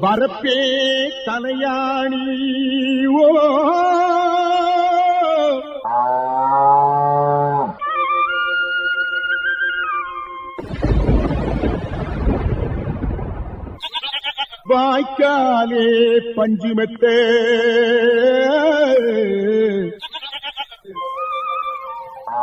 வரப்பே தலையாணி ஓ! வாய்க்காலே பஞ்சுமெத்தே ஆ.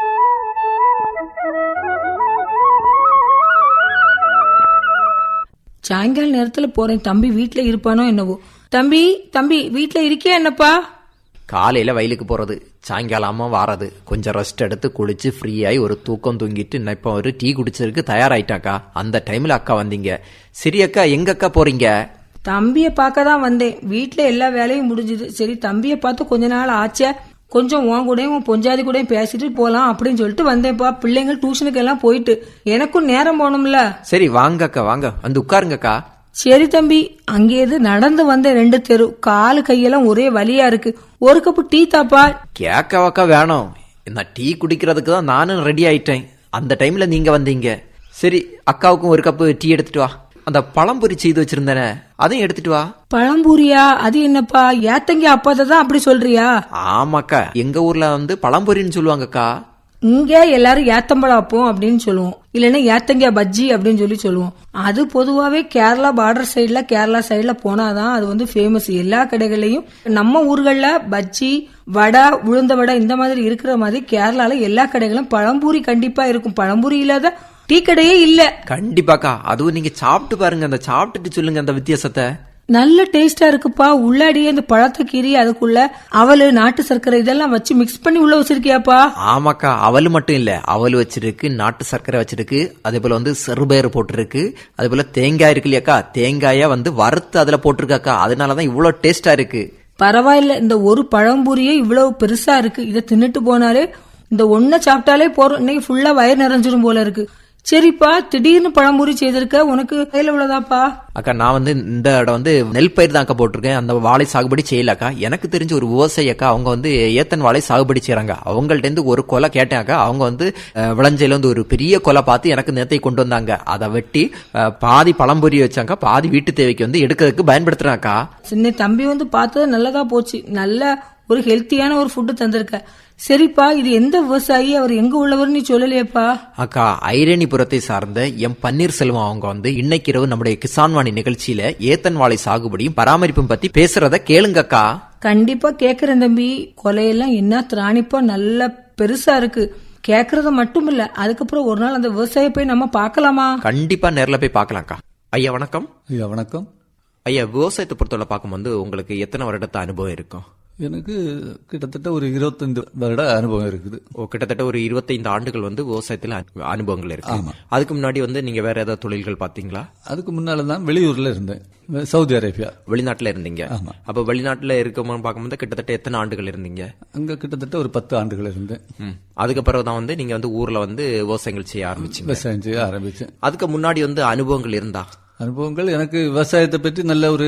சாயங்கால நேரத்துல போறேன். தம்பி வீட்ல இருப்பானோ என்னவோ. தம்பி தம்பி வீட்ல இருக்கியா என்னப்பா? காலையில வயலுக்கு போறது. சாயங்காலமா வாரது. கொஞ்சம் ரெஸ்ட் எடுத்து குளிச்சு ஃப்ரீயாகி ஒரு தூக்கம் தூங்கிட்டு நான் இப்போ ஒரு டீ குடிச்சதுக்கு தயாராயிட்டாக்கா? அந்த டைம்ல அக்கா வந்தீங்க. சரி அக்கா எங்க அக்கா போறீங்க? தம்பிய பார்க்க தான் வந்தேன். வீட்ல எல்லா வேலையும் முடிஞ்சுது. சரி தம்பிய பார்த்து கொஞ்ச நாள் ஆச்சே. கொஞ்சம் உன் கூடயும் உன் பொஞ்சாதி கூடயும் பேசிட்டு போலாம் அப்படின்னு சொல்லிட்டு வந்தேன்ப்பா. பிள்ளைங்க டியூஷனுக்கு எல்லாம் போயிட்டு. எனக்கும் நேரம் போகணும்ல. சரி வாங்க அக்கா வாங்க. வந்து உட்காருங்க அக்கா சரி தம்பி அங்கேயிருந்து நடந்து வந்த ரெண்டு தெரு காலு கையெல்லாம் ஒரே வலியா இருக்கு. ஒரு கப்பு டீ தாப்பா. கேட்கவாக்கா வேணும். நான் டீ குடிக்கிறதுக்கு தான் நானும் ரெடி ஆயிட்டேன். அந்த டைம்ல நீங்க வந்தீங்க. சரி அக்காவுக்கும் ஒரு கப்பு டீ எடுத்துட்டு வா. அந்த பழம்பொரி செய்து வச்சிருந்தேனே அதையும் எடுத்துட்டு வா. பழம்பூரியா? அது என்னப்பா? ஏத்தங்க அப்பாத தான் அப்படி சொல்றியா? ஆமாக்கா எங்க ஊர்ல வந்து பழம்பொரின்னு சொல்லுவாங்கக்கா. இங்க எல்லாரும் ஏத்தம்பழாப்பம் அப்படின்னு சொல்லுவோம். இல்லைன்னா ஏத்தங்க பஜ்ஜி அப்படின்னு சொல்லி சொல்லுவோம். அது பொதுவாவே கேரளா பார்டர் சைடுல கேரளா சைடுல போனாதான் அது வந்து ஃபேமஸ் எல்லா கடைகள்லயும் நம்ம ஊர்கள்ல பஜ்ஜி வடை உளுந்த வடை இந்த மாதிரி இருக்கிற மாதிரி கேரளால எல்லா கடைகளும் பழம்பூரி கண்டிப்பா இருக்கும். பழம்பூரி இல்லாத டீ கடையே இல்ல. கண்டிப்பாக்கா. அதுவும் நீங்க சாப்பிட்டு பாருங்க. அந்த சாப்பிட்டுட்டு சொல்லுங்க அந்த வித்தியாசத்தை. நல்ல டேஸ்டா இருக்குப்பா. உள்ளாடியே இந்த பழத்தை கீறி அதுக்குள்ள அவலு நாட்டு சர்க்கரை இதெல்லாம் வச்சு மிக்ஸ் பண்ணி உள்ள வச்சிருக்கியாப்பா. ஆமாக்கா. அவல் மட்டும் இல்ல. அவல் வச்சிருக்கு நாட்டு சர்க்கரை வச்சிருக்கு. அதே போல வந்து செருபயறு போட்டிருக்கு. அதே போல தேங்காய் இருக்கு இல்லையாக்கா? தேங்காயா வந்து வறுத்து அதுல போட்டிருக்காக்கா. அதனாலதான் இவ்வளவு டேஸ்டா இருக்கு. பரவாயில்ல. இந்த ஒரு பழம்பூரியே இவ்வளவு பெருசா இருக்கு. இதை தின்னுட்டு போனாலே இந்த ஒன்ன சாப்பிட்டாலே போறோம் இன்னைக்கு ஃபுல்லா வயிறு நிறைஞ்சிரும் போல இருக்கு. சரிப்பா திடீர்னு பழம்பூரி செய்திருக்க உனக்கு கையில உள்ளதாப்பா. அக்கா நான் வந்து இந்த இடம் வந்து நெல் பயிர் தான் அக்கா போட்டிருக்கேன். அந்த வாழை சாகுபடி செய்யலக்கா. எனக்கு தெரிஞ்ச ஒரு விவசாயி அக்கா அவங்க வந்து ஏத்தன் வாழை சாகுபடி செய்றாங்க. அவங்கள்ட்ட இருந்து ஒரு கொலை கேட்டேன் அக்கா. அவங்க வந்து விளைஞ்சையில வந்து ஒரு பெரிய கொலை பார்த்து எனக்கு நேத்தை கொண்டு வந்தாங்க. அதை வெட்டி பாதி பழம்பொரி வச்சாங்க. பாதி வீட்டு தேவைக்கு வந்து எடுக்கிறதுக்கு பயன்படுத்துறேன் அக்கா. சின்ன தம்பி வந்து பார்த்தது நல்லதா போச்சு. நல்ல ஒரு ஹெல்த்தியான ஒரு ஃபுட்டு தந்திருக்க. சரிப்பா இது எந்த விவசாயி? அவர் எங்க உள்ளவர் நீ சொல்லலையேப்பா. அக்கா ஐரணிபுரத்தை சார்ந்த எம். பன்னீர்செல்வம் அவங்க வந்து இன்னைக்கு இரவு நம்முடைய கிசான் வாணி நிகழ்ச்சியில ஏத்தன் வாழை சாகுபடியும் பராமரிப்பும் பத்தி பேசுறத கேளுங்க அக்கா கண்டிப்பா கேக்குறேன் தம்பி. கொலையெல்லாம் என்ன திராணிப்பா நல்ல பெருசா இருக்கு. கேக்குறது மட்டும் இல்ல அதுக்கப்புறம் ஒரு நாள் அந்த விவசாய போய் நம்ம பார்க்கலாமா? கண்டிப்பா நேர்ல போய் பார்க்கலாம்க்கா. ஐயா வணக்கம். ஐயா வணக்கம். ஐயா விவசாயத்தை பொறுத்தவரை பார்க்கும்போது உங்களுக்கு எத்தனை வருடத்த அனுபவம் இருக்கும்? எனக்கு கிட்டத்தட்ட ஒரு இருபத்தைந்து வருட அனுபவம் இருக்குது. ஓ கிட்டத்தட்ட ஒரு இருபத்தைந்து ஆண்டுகள் வந்து விவசாயத்துல அனு- அனுபவங்கள் இருக்கு. அதுக்கு முன்னாடி வந்து நீங்க வேற ஏதாவது தொழில்கள் பாத்தீங்களா அதுக்கு முன்னால தான் வெளியூர்ல இருந்தேன். சவுதி அரேபியா. வெளிநாட்டுல இருந்தீங்க. ஆமா. அப்ப வெளிநாட்டுல இருக்கும்போது பார்க்கும்போது கிட்டத்தட்ட எத்தனை ஆண்டுகள் இருந்தீங்க? அங்க கிட்டத்தட்ட ஒரு பத்து ஆண்டுகள் இருந்தேன். ம். அதுக்கப்புறம் தான் வந்து நீங்க வந்து ஊர்ல வந்து விவசாயங்கள் செய்ய ஆரம்பிச்சீங்க. விவசாயம் செய்ய ஆரம்பிச்சேன். அதுக்கு முன்னாடி வந்து அனுபவங்கள் இருந்தா? அனுபவங்கள் எனக்கு விவசாயத்தை பற்றி நல்ல ஒரு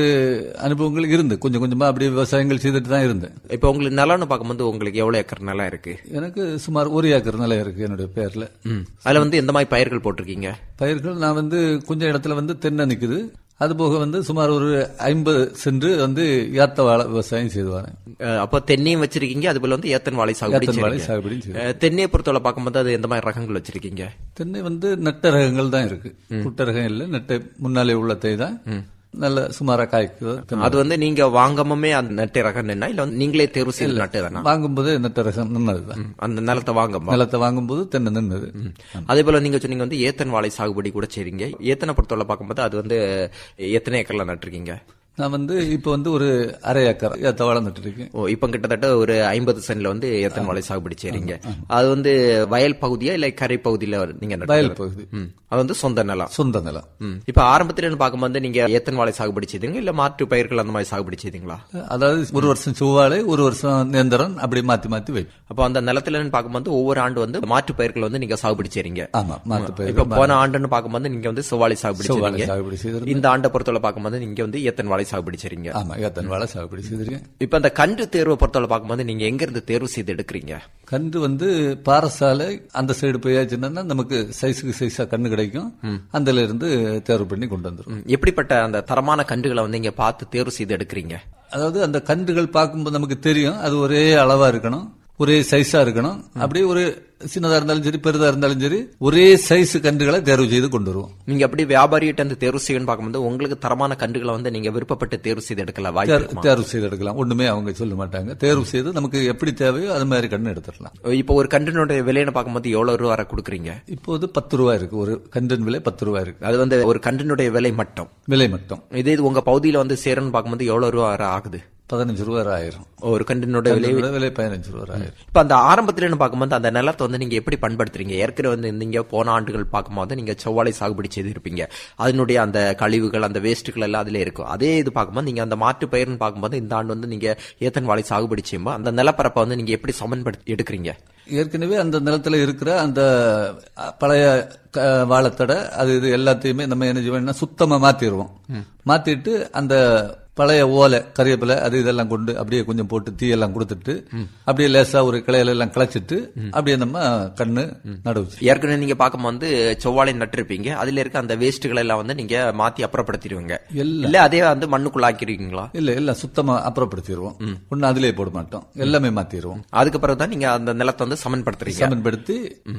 அனுபவங்கள் இருந்து. கொஞ்சம் கொஞ்சமா அப்படியே விவசாயங்கள் செய்துட்டு தான் இருந்தேன். இப்போ உங்களுக்கு நிலம்னு பார்க்கும்போது உங்களுக்கு எவ்வளவு ஏக்கர் நிலம் இருக்கு? எனக்கு சுமார் ஒரு ஏக்கர் நிலம் இருக்கு என்னுடைய பேர்ல. அதுல வந்து எந்த மாதிரி பயிர்கள் போட்டிருக்கீங்க? பயிர்கள் நான் வந்து கொஞ்சம் இடத்துல வந்து தென்னை நிக்குது. அது போக வந்து சுமார் ஒரு ஐம்பது சென்று வந்து ஏத்த வாழை விவசாயம் அஹ், அப்போ தென்னையும் வச்சிருக்கீங்க அது போல வந்து ஏத்தன் வாழை சாகுபடி வாழை. அஹ், தென்னையை பொறுத்தவரை பார்க்கும்போது அது எந்த மாதிரி ரகங்கள் வச்சிருக்கீங்க? தென்னை வந்து நட்ட ரகங்கள் தான் இருக்கு. குட்ட ரகம் இல்லை நட்டை முன்னாலே உள்ளத்தை தான் நல்ல சுமாரா காய்க்குது. அது வந்து நீங்க வாங்காமமே அந்த நட்டு ரகம் நின்னா இல்ல நீங்களே தேர்வு செய்து நட்டு தானா? வாங்கும்போது நட்ட ரகம் நின்னதுதான். அந்த நிலத்தை வாங்க நிலத்தை வாங்கும்போது தென்னை நின்னது. அதே போல நீங்க சொன்னீங்க வந்து ஏத்தன் வாழை சாகுபடி கூட செய்றீங்க. ஏத்தனை பொறுத்தவரை பார்க்கும்போது அது வந்து எத்தனை ஏக்கர்ல நட்டிருக்கீங்க? நான் வந்து இப்ப வந்து ஒரு அரை ஏக்கர் ஏத்த வாழை நட்டு இருக்கேன் ஓ இப்போ கிட்டத்தட்ட ஒரு ஐம்பது சென்ட்ல வந்து ஏத்தன் வாழை சாகுபடி செய்றீங்க. அது வந்து வயல் பகுதியா இல்ல கரை பகுதியில நீங்க வயல் பகுதி. அது வந்து சொந்த நிலம். சொந்த நிலம். இப்ப ஆரம்பத்துல பார்க்கும்போது நீங்க ஏத்தன் வாழை சாகுபடி செய்தீங்க இல்ல மாற்று பயிர்கள் அந்த மாதிரி சாகுபடி செய்தீங்களா? அதாவது ஒரு வருஷம் செவ்வாழை ஒரு வருஷம் நேந்திரன் அப்படி மாத்தி மாத்தி வைப்போம் அப்போ அந்த நிலத்துல பார்க்கும்போது ஒவ்வொரு ஆண்டு வந்து மாற்று பயிர்கள் வந்து நீங்க சாகுபடி செய்றீங்க. ஆமா இப்ப பயிர் போன ஆண்டுன்னு பார்க்கும்போது நீங்க வந்து செவ்வாழை சாகுபடி செய்றீங்க. இந்த ஆண்டை பொறுத்தவரை பார்க்கும்போது நீங்க வந்து ஏத்தன் வாழை சாகுபடி செய்றீங்க ஆமா ஏத்தன் வாழை சாகுபடி செய்திருக்கேன் இப்ப அந்த கன்று தேர்வை பொறுத்தவரை பார்க்கும்போது நீங்க எங்க இருந்து தேர்வு செய்து எடுக்கிறீங்க? கன்று வந்து பாரசாலை அந்த சைடு போயாச்சுன்னா நமக்கு சைஸுக்கு சைஸா கண்ணு கிடைக்கும். அதுல இருந்து தேர்வு பண்ணி கொண்டு வந்துரும். ம். எப்படிப்பட்ட அந்த தரமான கன்றுகளை வந்து இங்க பார்த்து தேர்வு செய்து எடுக்கிறீங்க? அதாவது அந்த கன்றுகள் பார்க்கும்போது நமக்கு தெரியும். அது ஒரே அளவா இருக்கணும். ஒரே சைஸா இருக்கணும். அப்படியே ஒரு சின்னதா இருந்தாலும் சரி பெரிதா இருந்தாலும் சரி ஒரே சைஸ் கன்றுகளை தேர்வு செய்து கொண்டு வருவோம். நீங்க அப்படி வியாபாரிகிட்ட அந்த தேர்வு செய்யணும்னு பார்க்கும்போது உங்களுக்கு தரமான கன்றுகளை வந்து நீங்க விருப்பப்பட்டு தேர்வு செய்து எடுக்கல வாய்ப்பு தேர்- இருக்குமா? தேர்வு செய்து எடுக்கலாம். ஒண்ணுமே அவங்க சொல்ல மாட்டாங்க. தேர்வு செய்து நமக்கு எப்படி தேவையோ அது மாதிரி கண்ணு எடுத்துடலாம். இப்போ ஒரு கன்றினுடைய விலைன்னு பார்க்கும்போது எவ்வளவு ரூபா வரை கொடுக்குறீங்க? இப்போது பத்து ரூபாய் இருக்கு. ஒரு கன்றின் விலை பத்து ரூபாய் இருக்கு. அது வந்து ஒரு கன்றினுடைய விலை மட்டும். விலை மட்டும். இதே உங்க பகுதியில வந்து சேரணும்னு பார்க்கும்போது எவ்வளவு ரூபா ஆகுது? பதினஞ்சு ரூபாய் ஆயிரம். ஒரு கன்றினுடைய விலை விலை பதினஞ்சு ரூபாய் ஆயிரம். இப்ப அந்த ஆரம்பத்துல பார்க்கும்போது அந்த நிலத்தை வந்து நீங்க எப்படி பண்படுத்துறீங்க? ஏற்கனவே வந்து நீங்க போன ஆண்டுகள் பார்க்கும்போது நீங்க செவ்வாழை சாகுபடி செய்திருப்பீங்க. அதனுடைய அந்த கழிவுகள் அந்த வேஸ்ட்டுகள் எல்லாம் அதுல இருக்கும். அதே இது பார்க்கும்போது நீங்க அந்த மாற்று பயிர்னு பார்க்கும்போது இந்த ஆண்டு வந்து நீங்க ஏத்தன் வாழை சாகுபடி செய்யும்போது அந்த நிலப்பரப்பை வந்து நீங்க எப்படி சமன்படுத்தி எடுக்கிறீங்க? ஏற்கனவே அந்த நிலத்துல இருக்கிற அந்த பழைய வாழைத்தடை அது இது எல்லாத்தையுமே நம்ம என்ன செய்வோம்னா சுத்தமா மாத்திடுவோம். மாத்திட்டு அந்த பழைய ஓலை கறிவேப்பிலை அது இதெல்லாம் கொண்டு அப்படியே கொஞ்சம் போட்டு தீயெல்லாம் கொடுத்துட்டு அப்படியே லேசா ஒரு கிளையில எல்லாம் கிளச்சிட்டு அப்படியே நம்ம கண்ணு நடுவு ஏற்கனவே நீங்க பார்க்கும்போது செவ்வாழை நட்டிருப்பீங்க. அதுல இருக்க அந்த வேஸ்ட்டுகள் எல்லாம் வந்து நீங்க மாத்தி அப்புறப்படுத்திடுவீங்க. எல்லாம். இல்ல அதே வந்து மண்ணுக்குள்ளாக்கிருக்கீங்களா இல்ல எல்லாம் சுத்தமா அப்புறப்படுத்திடுவோம். ஒண்ணு அதிலே போட மாட்டோம். எல்லாமே மாத்திடுவோம். அதுக்கு பிறகு தான் நீங்க அந்த நிலத்தை வந்து சமன்படுத்துறீங்க. சமன்படுத்தி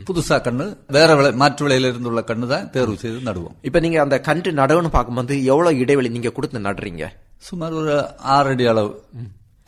புதுசா கண்ணு வேற விளை மாற்று விலையில இருந்துள்ள கண்ணு தான் தேர்வு செய்து நடுவோம். இப்ப நீங்க அந்த கன்று நடவுன்னு பார்க்கும்போது எவ்வளவு இடைவெளி நீங்க கொடுத்து நடுறீங்க? சுமார் ஒரு ஆறு அடி அளவு.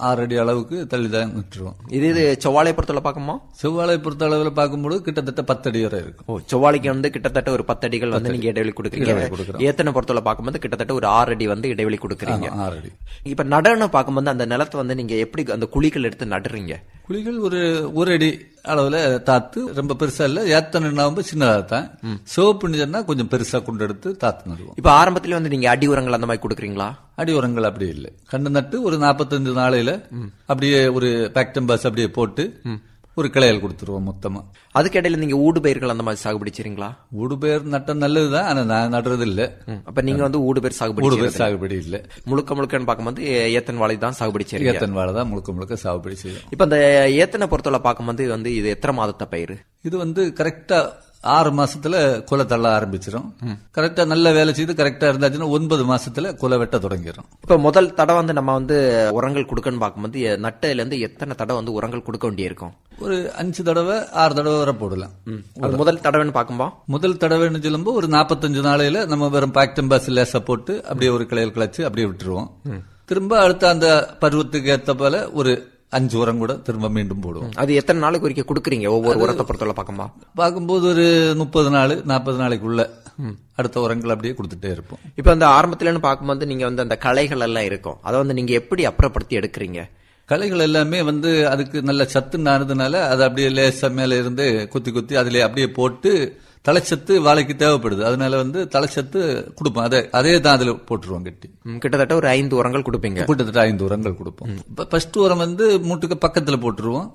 ஆறு அடி அளவுக்கு தள்ளி தான் நட்டுருவோம் இது இது செவ்வாழை பொறுத்தவரை பார்க்குமா செவ்வாழை பொறுத்த அளவில் பார்க்கும்போது கிட்டத்தட்ட பத்து அடி வரை இருக்கும். ஓ செவ்வாழைக்கு வந்து கிட்டத்தட்ட ஒரு பத்து அடிகள் வந்து நீங்க இடைவெளி கொடுக்குறீங்க. ஏத்தனை பொறுத்தவரை பார்க்கும்போது கிட்டத்தட்ட ஒரு ஆறு அடி வந்து இடைவெளி கொடுக்குறீங்க. ஆமா, ஆறு அடி இப்ப நடன பார்க்கும்போது அந்த நிலத்தை வந்து நீங்க எப்படி அந்த குழிகள் எடுத்து நடுறீங்க? குழிகள் ஒரு ஒரு அடி அளவுல தாத்து ரொம்ப பெருசா இல்ல. ஏத்தனை சின்னதா தான். சிவப்பு சொன்னா கொஞ்சம் பெருசா கொண்டு எடுத்து தாத்து நடுவோம் இப்ப ஆரம்பத்திலே வந்து நீங்க அடி உரங்கள் அந்த மாதிரி கொடுக்குறீங்களா? அடி உரங்கள் அப்படி இல்லை. கண்ணு நட்டு ஒரு நாற்பத்தஞ்சு நாளையில அப்படியே ஒரு பேக்டம் பாஸ் அப்படியே போட்டு ஒரு கிளையல் கொடுத்துருவோம் மொத்தமா. அதுக்கு இடையில நீங்க ஊடு பயிர்கள் அந்த மாதிரி சாகுபடி செய்றீங்களா? ஊடு பேர் நட்டம் நல்லதுதான் ஆனா நான் நடுறது இல்ல. அப்ப நீங்க வந்து ஊடு பேர் சாகுபடி ஊடு செய்றது பேர் சாகுபடி இல்ல. முழுக்க முழுக்கன்னு பார்க்கும்போது ஏத்தன் வாழை தான் சாகுபடி செய்றீங்க. ஏத்தன் வாழை தான் முழுக்க முழுக்க சாகுபடி செய்யும். இப்ப அந்த ஏத்தனை பொறுத்தவரை பார்க்கும்போது வந்து இது எத்தனை மாதத்தை பயிர்? இது வந்து கரெக்டா ஆறு மாசத்துல குலை தள்ள ஆரம்பிச்சிடும் கரெக்டா நல்ல வேலை செய்து கரெக்டா இருந்தாச்சுன்னா ஒன்பது மாசத்துல குலை வெட்ட தொடங்கிடும் இப்ப முதல் தடவை வந்து நம்ம வந்து உரங்கள் கொடுக்கன்னு பார்க்கும்போது நட்டதுல இருந்து எத்தனை தடவை வந்து உரங்கள் கொடுக்க வேண்டியிருக்கும்? ஒரு அஞ்சு தடவை ஆறு தடவை வரை போடலாம். முதல் தடவைன்னு பார்க்கும்போது? முதல் தடவைன்னு சொல்லும்போது ஒரு நாற்பத்தஞ்சு நாளையில நம்ம வெறும் பாக்டம் பாஸ் லேசா போட்டு அப்படியே ஒரு கிளையில் கிளச்சு அப்படியே விட்டுருவோம். திரும்ப அடுத்த அந்த பருவத்துக்கு ஏத்த போல ஒரு அஞ்சு உரம் கூட திரும்ப மீண்டும் போடுவோம். அது எத்தனை நாளுக்கு ஒருக்க கொடுக்குறீங்க? ஒவ்வொரு உரத்தை பொறுத்தவரை பார்க்கும்போது? பார்க்கும்போது ஒரு முப்பது நாள் நாற்பது நாளைக்குள்ள அடுத்த உரங்கள் அப்படியே கொடுத்துட்டே இருப்போம். இப்ப அந்த ஆரம்பத்துலன்னு பார்க்கும்போது நீங்க வந்து அந்த களைகள் எல்லாம் இருக்கும். அதை வந்து நீங்க எப்படி அப்புறப்படுத்தி எடுக்கிறீங்க? களைகள் எல்லாமே வந்து அதுக்கு நல்ல சத்து நானதுனால அதை அப்படியே லேசா மேல இருந்து குத்தி குத்தி அதிலே அப்படியே போட்டு தலைச்சத்து வாழைக்கு தேவைப்படுது. அதனால வந்து தலைச்சத்து கொடுப்போம். அதே அதே தான் அதுல போட்டுருவோம் கட்டி. கிட்டத்தட்ட ஒரு ஐந்து உரங்கள் கொடுப்பீங்க. கிட்டத்தட்ட ஐந்து உரங்கள் கொடுப்போம். இப்ப ஃபர்ஸ்ட் உரம் வந்து மூட்டுக்கு பக்கத்துல போட்டுருவோம்.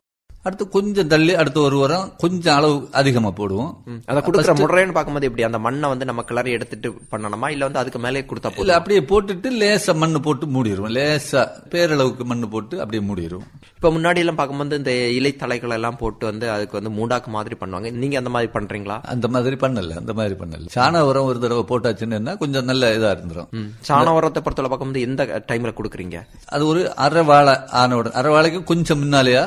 அடுத்து கொஞ்சம் தள்ளி அடுத்த ஒரு உரம் கொஞ்சம் அளவு அதிகமா போடுவோம். அதை கொடுக்குற முறைன்னு பார்க்கும்போது எப்படி? அந்த மண்ணை வந்து நம்ம கிளறி எடுத்துட்டு பண்ணணுமா? இல்ல வந்து அதுக்கு மேலே கொடுத்தா இல்ல போதும்? அப்படியே போட்டுட்டு லேசா மண்ணு போட்டு மூடிடுவோம். லேசா பேரளவுக்கு மண்ணு போட்டு அப்படியே மூடிடுவோம். இப்ப முன்னாடி எல்லாம் பார்க்கும்போது இந்த இலை தலைகள் எல்லாம் போட்டு வந்து அதுக்கு வந்து மூடாக்கு மாதிரி பண்ணுவாங்க. நீங்க அந்த மாதிரி பண்றீங்களா? அந்த மாதிரி பண்ணல அந்த மாதிரி பண்ணல. சாண உரம் ஒரு தடவை போட்டாச்சுன்னா கொஞ்சம் நல்ல இதா இருந்துரும். சாண உரத்தை பொறுத்தவரை பார்க்கும்போது எந்த டைம்ல கொடுக்குறீங்க? அது ஒரு அரை வாழை ஆன உடனே அரை வாழைக்கு கொஞ்சம் முன்னாலேயா?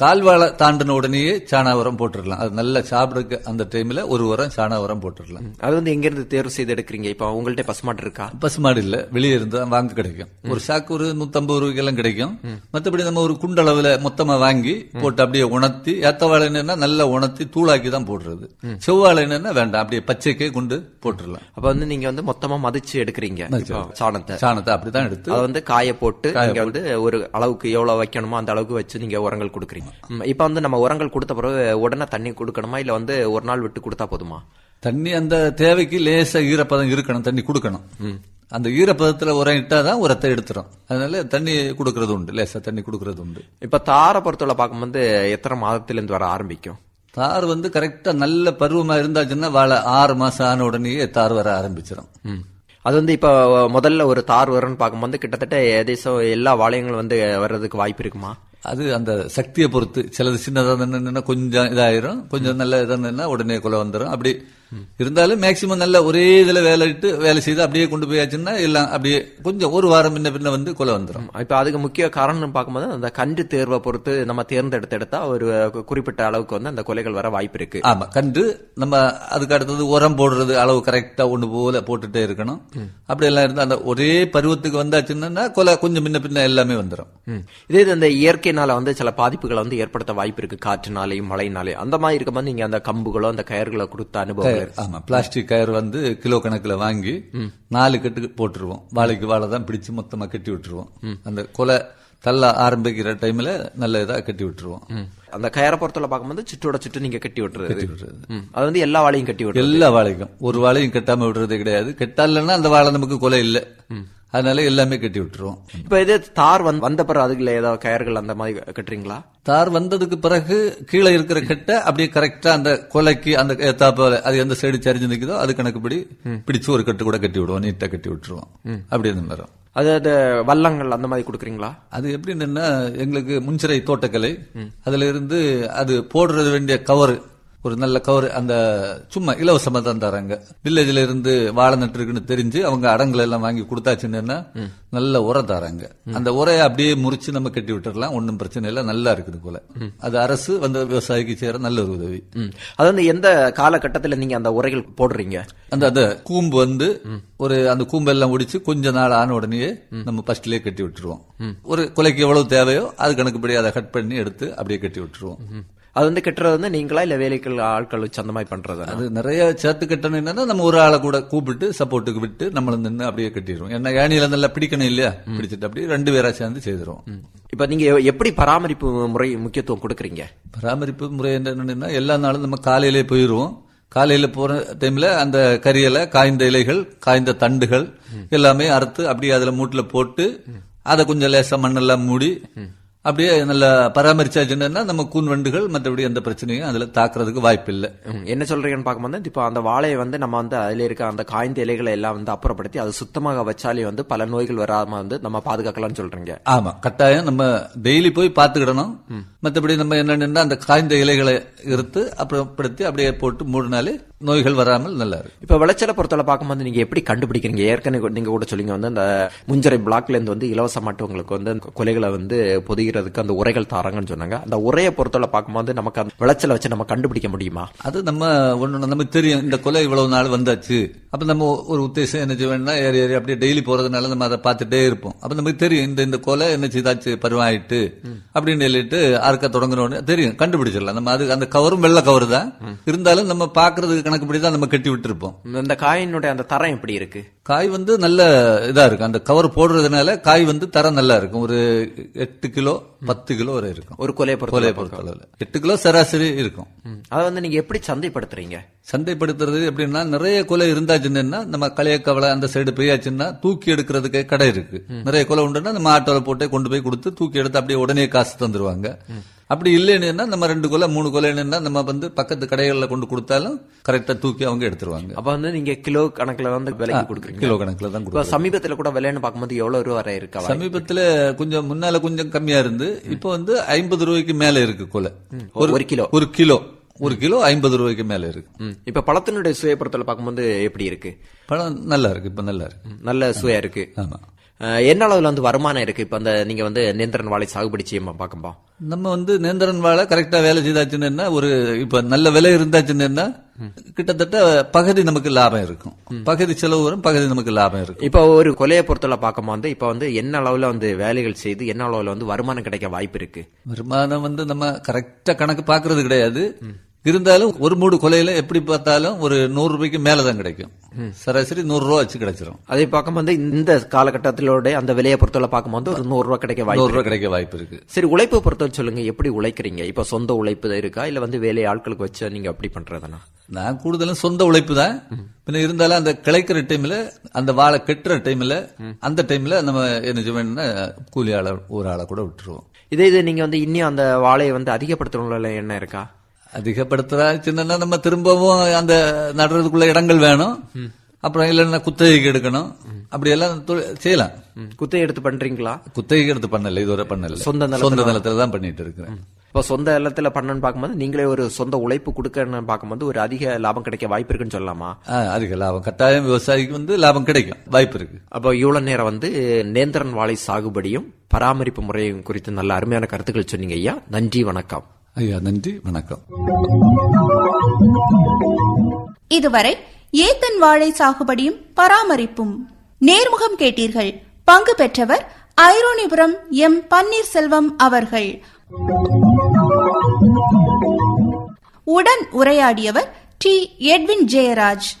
கால் வாழை தாண்டின உடனேயே சாண உரம் போட்டுடலாம். அது நல்லா சாப்பிடுறதுக்கு அந்த டைம்ல ஒரு உரம் சாண உரம் போட்டுடலாம் அது வந்து எங்க இருந்து தேர்வு செய்து எடுக்கிறீங்க? இப்ப உங்கள்ட்ட பசுமாடு இருக்கா? பசுமாடு இல்ல. வெளியே இருந்து தான் வாங்க கிடைக்கும். ஒரு சாக்கு ஒரு நூத்தம்பது ரூபாய்க்கு எல்லாம் கிடைக்கும். மத்தபடி நம்ம ஒரு குண்டளவுல மொத்தமா வாங்கி போட்டு அப்படியே உணர்த்தி ஏத்த வாழை என்னன்னா நல்லா உணர்த்தி தூளாக்கி தான் போடுறது. செவ்வாழை என்னன்னா வேண்டாம். அப்படியே பச்சைக்கே கொண்டு போட்டுடலாம். அப்ப வந்து நீங்க வந்து மொத்தமா மதிச்சு எடுக்கிறீங்க. சாணத்தை. சாணத்தை அப்படிதான் எடுத்து அதை வந்து காய போட்டு நீங்க வந்து ஒரு அளவுக்கு எவ்வளவு வைக்கணுமோ அந்த அளவுக்கு வச்சு நீங்க உரங்கள் கொடுக்குறீங்க. இப்ப வந்து நம்ம உரங்கள் கொடுத்த பிறகு உடனே தண்ணி கொடுக்கணுமா? இல்ல வந்து ஒரு நாள் விட்டு கொடுத்தா போதுமா? தண்ணி அந்த தேவைக்கு லேசா ஈரப்பதம் இருக்கணும் தண்ணி கொடுக்கணும். அந்த ஈரப்பதத்துல உரம் இட்டாதான் உரத்தை எடுத்துரும். அதனால தண்ணி கொடுக்கறது உண்டு லேசா தண்ணி கொடுக்கறது உண்டு. இப்ப தார பொறுத்தவரை பார்க்கும்போது எத்தனை மாதத்துல இருந்து வர ஆரம்பிக்கும்? தார் வந்து கரெக்டா நல்ல பருவமா இருந்தாச்சுன்னா வாழை ஆறு மாசம் ஆன உடனேயே தார் வர ஆரம்பிச்சிடும். அது வந்து இப்ப முதல்ல ஒரு தார் வரும்னு பார்க்கும்போது கிட்டத்தட்ட ஏதேசம் எல்லா வாழையங்களும் வந்து வர்றதுக்கு வாய்ப்பு இருக்குமா? அது அந்த சக்தியை பொறுத்து சிலது சின்னதா இருந்ததுன்னா கொஞ்சம் இதாயிரும் கொஞ்சம் நல்ல இதா இருந்ததுன்னா உடனே கொலை வந்துடும் அப்படி இருந்தாலும் மேக்சிமம் நல்ல ஒரே இதுல வேலை இட்டு வேலை செய்து அப்படியே கொண்டு போயாச்சுன்னா எல்லாம் அப்படியே கொஞ்சம் ஒரு வாரம் முன்ன பின்ன வந்து கொலை வந்துடும் இப்ப அதுக்கு முக்கிய காரணம் பார்க்கும்போது அந்த கன்று தேர்வை பொறுத்து நம்ம தேர்ந்தெடுத்து எடுத்தா ஒரு குறிப்பிட்ட அளவுக்கு வந்து அந்த கொலைகள் வர வாய்ப்பு இருக்கு. ஆமா கண்டு நம்ம அதுக்கு அடுத்தது உரம் போடுறது அளவு கரெக்டா ஒண்ணு போல போட்டுட்டே இருக்கணும். அப்படி எல்லாம் இருந்தா அந்த ஒரே பருவத்துக்கு வந்தாச்சுன்னா கொலை கொஞ்சம் முன்ன பின்ன எல்லாமே வந்துடும். இதே இந்த இயற்கைனால வந்து சில பாதிப்புகளை வந்து ஏற்படுத்த வாய்ப்பு இருக்கு. காற்றுனாலையும் மழைனாலையும் அந்த மாதிரி இருக்கும்போது நீங்க அந்த கம்புகளோ அந்த கயர்களோ கொடுத்த அனுபவம் இருக்கு ஆமா பிளாஸ்டிக் கயிறு வந்து கிலோ கணக்குல வாங்கி நாலு கட்டு போட்டுருவோம். வாழைக்கு வாழை தான் பிடிச்சு மொத்தமா கட்டி விட்டுருவோம். அந்த கொலை தள்ள ஆரம்பிக்கிற டைம்ல நல்ல இதா கட்டி விட்டுருவோம். அந்த கயரை பொறுத்தவரை பார்க்கும்போது சுற்றோட சுற்று நீங்க கட்டி விட்டுறது. ம். அது வந்து எல்லா வாழையும் கட்டி விட்டுறது. எல்லா வாழைக்கும். ஒரு வாழையும் கட்டாம விடுறதே கிடையாது. கெட்டாலன்னா அந்த வாழை நமக்கு கொலை இல்லை. அதனால எல்லாமே கட்டி விட்டுருவோம். இப்ப இதே தார் வந்து வந்த பிறகு அதுக்குள்ள ஏதாவது கயர்கள் அந்த மாதிரி கட்டுறீங்களா? தார் வந்ததுக்கு பிறகு கீழே இருக்கிற கெட்டை அப்படியே கரெக்டா அந்த கொலைக்கு அந்த ஏத்தாப்போல அது எந்த சைடு சரிஞ்சு நிக்குதோ அது கணக்குப்படி பிடிச்சு ஒரு கட்டு கூட கட்டி விடுவோம். நீட்டா கட்டி விட்டுருவோம். அப்படி அந்த அது அது வல்லங்கள் அந்த மாதிரி கொடுக்குறீங்களா? அது எப்படின்னா எங்களுக்கு முன்சிறை தோட்டக்கலை. அதுல இருந்து அது போடுறது வேண்டிய கவர் ஒரு நல்ல கவர் அந்த சும்மா இலவசமா தான் தராங்க. வில்லேஜ்ல இருந்து வாழை நட்டுருக்குன்னு தெரிஞ்சு அவங்க அடங்குல எல்லாம் வாங்கி கொடுத்தாச்சுன்னா நல்ல உரம் தராங்க. அந்த உரையை அப்படியே முறிச்சு நம்ம கட்டி விட்டுறலாம். ஒன்றும் பிரச்சனை இல்லை. நல்லா இருக்குது போல. அது அரசு வந்து விவசாயிக்கு சேர நல்ல ஒரு உதவி. அது வந்து எந்த காலகட்டத்துல நீங்க அந்த உரைகள் போடுறீங்க? அந்த அந்த கூம்பு வந்து ஒரு அந்த கூம்பெல்லாம் ஒடிச்சு கொஞ்ச நாள் ஆன உடனே நம்ம ஃபர்ஸ்ட்லயே கட்டி விட்டுருவோம். ஒரு கொலைக்கு எவ்வளவு தேவையோ அது கணக்குப்படி அதை கட் பண்ணி எடுத்து அப்படியே கட்டி விட்டுருவோம். அது வந்து கட்டுறது வந்து நீங்களா இல்ல வேலைகள் ஆட்கள் வச்சு அந்த மாதிரி பண்றது? அது நிறைய சேர்த்து கட்டணும் என்னன்னா நம்ம ஒரு ஆளை கூட கூப்பிட்டு சப்போர்ட்டுக்கு விட்டு நம்மள நின்று அப்படியே கட்டிடுவோம். ஏன்னா ஏணியில நல்லா பிடிக்கணும் இல்லையா? பிடிச்சிட்டு அப்படியே ரெண்டு பேரா சேர்ந்து செய்திருவோம். இப்ப நீங்க எப்படி பராமரிப்பு முறை முக்கியத்துவம் கொடுக்குறீங்க? பராமரிப்பு முறை என்னன்னா எல்லா நாளும் நம்ம காலையிலே போயிருவோம். காலையில போற டைம்ல அந்த கரியலை காய்ந்த இலைகள் காய்ந்த தண்டுகள் எல்லாமே அறுத்து அப்படியே அதுல மூட்டுல போட்டு அதை கொஞ்சம் லேசா மண்ணெல்லாம் மூடி அப்படியே நல்லா பராமரிச்சாச்சுன்னா நம்ம கூன் வண்டுகள் மற்றபடி எந்த பிரச்சனையும் அதுல தாக்குறதுக்கு வாய்ப்பு இல்லை என்ன சொல்றீங்கன்னு பார்க்கும்போது இப்போ அந்த வாழையை வந்து நம்ம வந்து அதுல இருக்க அந்த காய்ந்த இலைகளை எல்லாம் வந்து அப்புறப்படுத்தி அது சுத்தமாக வச்சாலே வந்து பல நோய்கள் வராம வந்து நம்ம பாதுகாக்கலாம்னு சொல்றீங்க. ஆமா கட்டாயம் நம்ம டெய்லி போய் பாத்துக்கிடணும் மற்றபடி நம்ம என்னன்னா அந்த காய்ந்த இலைகளை இருத்து அப்புறப்படுத்தி அப்படியே போட்டு மூடினாலே நோய்கள் வராமல் நல்லா இருக்கும் இப்ப விளைச்சலை பொறுத்தவரை பார்க்கும்போது நீங்க எப்படி கண்டுபிடிக்கிறீங்க? ஏற்கனவே நீங்க கூட சொல்லிங்க வந்து அந்த முஞ்சரை பிளாக்ல இருந்து வந்து இலவசமாட்டு உங்களுக்கு வந்து கொலைகளை வந்து பொதிகிறதுக்கு அந்த உரைகள் தாராங்கன்னு சொன்னாங்க. அந்த உரையை பொறுத்தவரை பார்க்கும்போது நமக்கு அந்த விளைச்சலை வச்சு நம்ம கண்டுபிடிக்க முடியுமா? அது நம்ம ஒண்ணு நமக்கு தெரியும் இந்த கொலை இவ்வளவு நாள் வந்தாச்சு. அப்ப நம்ம ஒரு உத்தேசம் என்ன செய்வேன்னா ஏறி ஏறி அப்படியே டெய்லி போறதுனால நம்ம அதை பார்த்துட்டே இருப்போம். அப்ப நமக்கு தெரியும் இந்த இந்த கொலை என்ன செய்தாச்சு பருவம் ஆயிட்டு அப்படின்னு சொல்லிட்டு அறுக்க தொடங்குறோன்னு தெரியும் கண்டுபிடிச்சிடலாம். நம்ம அது அந்த கவரும் வெள்ளை கவர் தான். இருந்தாலும் நம்ம பாக்குறதுக்கு கணக்குப்படி தான் நம்ம கட்டி விட்டுருப்போம். இந்த காயினுடைய அந்த தரம் எப்படி இருக்கு? காய் வந்து நல்ல இதா இருக்கும் அந்த கவர் போடுறதுனால காய் வந்து தரம் நல்லா இருக்கும். ஒரு எட்டு கிலோ பத்து கிலோ வரை இருக்கும். ஒரு கொலையை பொறுத்த கொலையை பொறுத்த அளவுல. எட்டு கிலோ சராசரி இருக்கும். அதை வந்து நீங்க எப்படி சந்தைப்படுத்துறீங்க? சந்தைப்படுத்துறது எப்படின்னா நிறைய கொலை இருந்தாச்சுன்னா நம்ம கலையக்கவலை அந்த சைடு போயாச்சுன்னா தூக்கி எடுக்கிறதுக்கு கடை இருக்கு. நிறைய கொலை உண்டுன்னா நம்ம ஆட்டோல போட்டு கொண்டு போய் கொடுத்து தூக்கி எடுத்து அப்படியே உடனே காசு தந்துருவாங்க. அப்படி இல்லைன்னா நம்ம ரெண்டு கொலை மூணு கொலைன்னா நம்ம வந்து பக்கத்து கடைகளில் கொண்டு கொடுத்தாலும் கரெக்டா தூக்கி அவங்க எடுத்துருவாங்க. அப்ப வந்து நீங்க கிலோ கணக்குல வந்து விலைக்கு கொடுக்குறீங்க. கிலோ கணக்குல தான் இப்ப கொடுக்குறோம். சமீபத்துல கூட விலைன்னு பார்க்கும்போது எவ்வளவு ரூபா வரை இருக்கா சமீபத்துல கொஞ்சம் முன்னால கொஞ்சம் கம்மியா இருந்து இப்போ வந்து ஐம்பது ரூபாய்க்கு மேல இருக்கு கொலை. ஒரு கிலோ. ஒரு கிலோ. ஒரு கிலோ ஐம்பது ரூபாய்க்கு மேல இருக்கு. இப்ப பழத்தினுடைய சுவைப்படுத்தல பார்க்கும்போது எப்படி இருக்கு? பழம் நல்லா இருக்கு இப்ப நல்லா இருக்கு. நல்ல சுவையா இருக்கு. ஆமா. என்ன அளவுல வந்து வருமானம் இருக்கு? இப்ப அந்த நீங்க வந்து நேந்திரன் வாழை சாகுபடி செய்ய பார்க்கும்போ நம்ம வந்து நேந்திரன் வாழை கரெக்டா வேலை செய்தாச்சுன்னா ஒரு இப்ப நல்ல விலை இருந்தாச்சுன்னா கிட்டத்தட்ட பகுதி நமக்கு லாபம் இருக்கும். பகுதி செலவு வரும் பகுதி நமக்கு லாபம் இருக்கும். இப்போ ஒரு கொலையை பொறுத்தவரை பார்க்கும்போது வந்து இப்போ வந்து என்ன அளவுல வந்து வேலைகள் செய்து என்ன அளவுல வந்து வருமானம் கிடைக்க வாய்ப்பு இருக்கு? வருமானம் வந்து நம்ம கரெக்டா கணக்கு பாக்குறது கிடையாது. இருந்தாலும் ஒரு மூடு கொலையில எப்படி பார்த்தாலும் ஒரு நூறு ரூபாய்க்கு மேலதான் கிடைக்கும். சராசரி நூறு ரூபா வச்சு கிடைச்சிரும். அதே பார்க்கும்போது இந்த காலகட்டத்திலோட அந்த விலையை பொறுத்தவரை பார்க்கும்போது ஒரு நூறு ரூபாய் கிடைக்க வாய்ப்பு நூறு. கிடைக்க வாய்ப்பு இருக்கு. சரி உழைப்பு பொறுத்தவரை சொல்லுங்க எப்படி உழைக்கிறீங்க? இப்ப சொந்த உழைப்பு இருக்கா? இல்ல வந்து வேலை ஆட்களுக்கு வச்சு நீங்க அப்படி பண்றதுனா? நான் கூடுதலும் சொந்த உழைப்பு தான். பின்ன இருந்தாலும் அந்த கிளைக்கிற டைம்ல அந்த வாழை கெட்டுற டைம்ல அந்த டைம்ல நம்ம என்ன செய்வோம்னா கூலி ஆளை ஒரு ஆளை கூட விட்டுருவோம். இதே இது நீங்க வந்து இன்னும் அந்த வாழையை வந்து அதிகப்படுத்தணும்ல என்ன இருக்கா? அதிகப்படுத்துறாச்சுன்னா நம்ம திரும்பவும் அந்த நடுறதுக்குள்ள இடங்கள் வேணும். அப்புறம் இல்லைன்னா குத்தகைக்கு எடுக்கணும். அப்படி எல்லாம் செய்யலாம். குத்தகை எடுத்து பண்றீங்களா? குத்தகைக்கு எடுத்து பண்ணல. இதுவரை பண்ணல. சொந்த சொந்த நிலத்துல தான் பண்ணிட்டு இருக்கிறேன். இப்போ சொந்த இடத்துல பண்ணணும்னு பார்க்கும்போது நீங்களே ஒரு சொந்த உழைப்பு கொடுக்கணும்னு பார்க்கும்போது ஒரு அதிக லாபம் கிடைக்க வாய்ப்பு இருக்குன்னு சொல்லலாமா? அதிக லாபம். கட்டாயம் விவசாயிக்கு வந்து லாபம் கிடைக்கும். வாய்ப்பு இருக்கு. அப்போ இவ்வளவு நேரம் வந்து நேந்திரன் வாழை சாகுபடியும் பராமரிப்பு முறையும் குறித்து நல்ல அருமையான கருத்துக்கள் சொன்னீங்க ஐயா. நன்றி வணக்கம். ஐயா நன்றி வணக்கம். இதுவரை ஏத்தன் வாழை சாகுபடியும் பராமரிப்பும். நேர்முகம் கேட்டீர்கள். பங்கு பெற்றவர் ஐரோனிபுரம் எம். பன்னீர்செல்வம் அவர்கள். உடன் உரையாடியவர் டி. எட்வின் ஜெயராஜ்.